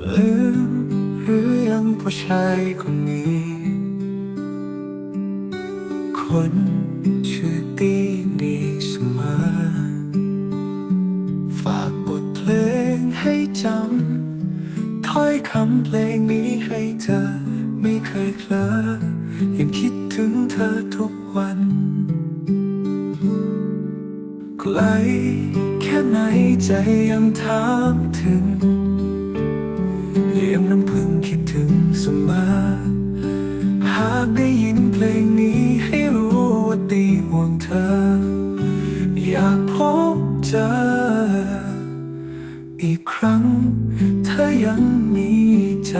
หรือยังผู้ชายคนนี้ คนชื่อตีนีเสมอฝากบทเพลงให้จำถ้อยคำเพลงนี้ให้เธอ ไม่เคยเพลอยังคิดถึงเธอทุกวันไกลแค่ไหนใจยังถามถึง เลี้ยงน้ำพึ่งคิดถึงเสมอหากได้ยินเพลงนี้ให้รู้ว่าตีห่วงเธอ อยากพบเจอ อีกครั้งเธอยังมีใจ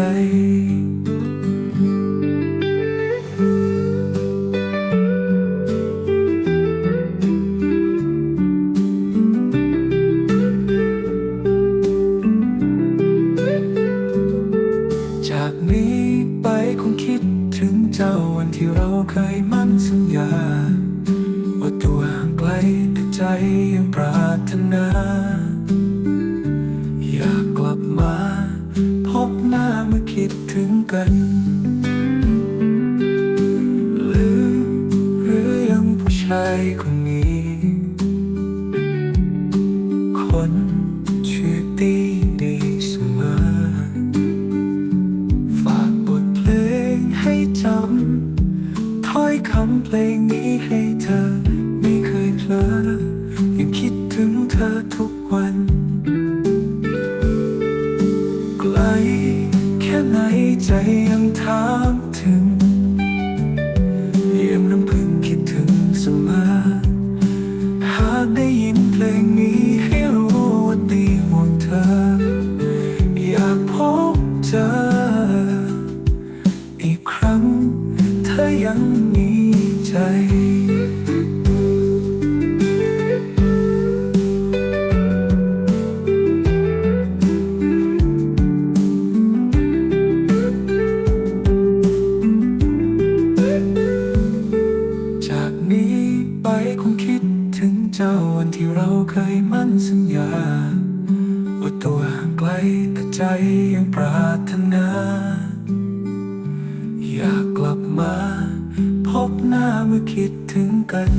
นี้ไปคงคิดถึงเจ้าวันที่เราเคยมั่นสัญญา ว่าตัวห่างไกลแต่ใจยังปรารถนา อยากกลับมา พบหน้าเมื่อคิดถึงกันลืมหรือยังผู้ชายคนนี้ คนชื่อตี อ ยังคิดถึงเธอทุกวัน ไกลแค่ไหนใจยังถามถึง เยี่ยมน้ำพึ่งคิดถึงเสมอ หากได้ยินเพลงนี้ให้รู้ว่าตีห่วงเธอ อยากพบเจอ อีกครั้ง เธอยังมีใจ วคงคิดถึงเจ้าวันที่เราเคยมั่นสัญญาว่าตัวห่างไกลแต่ใจยังปรารถนา อยากกลับมา พบหน้าเมื่อคิดถึงกัน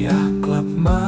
อยากกลับมา